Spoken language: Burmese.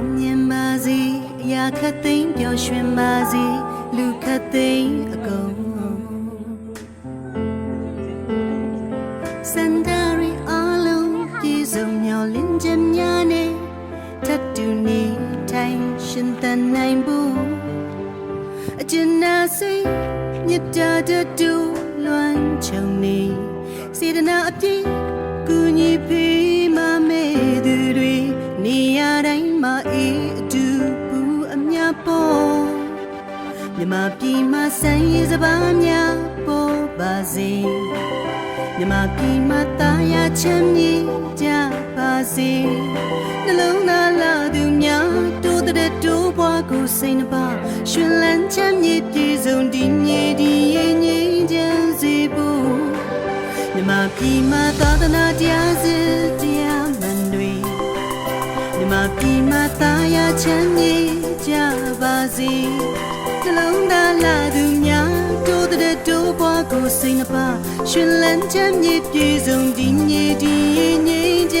အောင်မြင်ပါစေအရာခတ်သိမ်းပျော်ရွှင်ပါစေလူခတ်သိမ်းအကုန်စန္ဒရီအလုံးပြေဆုံးမျောလင်းချက်များနဲ့ထပ်တူနေထိုင်ရှင်သန်နိုင်ဖို့အကျဉ်းနာစိတ်မြတ်တာတတူလွမ်းချုံနေစေတနာအပြည့်ကူညီပေး မှာအေးအတူပူအမြပေါ်မြမပြည်မှာဆန်းရည်စပါးများပေါ်ပါစေမြမပြည်မှာတာယာချမ်းမြေကြပါစေနှလုံးသားလာသူများတိုးတဲ့တိုးပွားကိုစိတ်နှပါရှင်လန်းချမ်းမြေပြေဆုံးဒီမြေဒီရဲ့ငြိမ်းချမ်းစေဖို့မြမပြည်မှာသာသနာတရား မြမပြည်မှာသာယာချမ်းမြေကြပါစေနှလုံးသားလာသူများတိုးတဲ့တိုးပွားကိုစိတ်နှပါရှင်လန်းချမ်းမြေပြေဆုံးဒီမြေဒီငြိမ်းချမ်းစေဖို့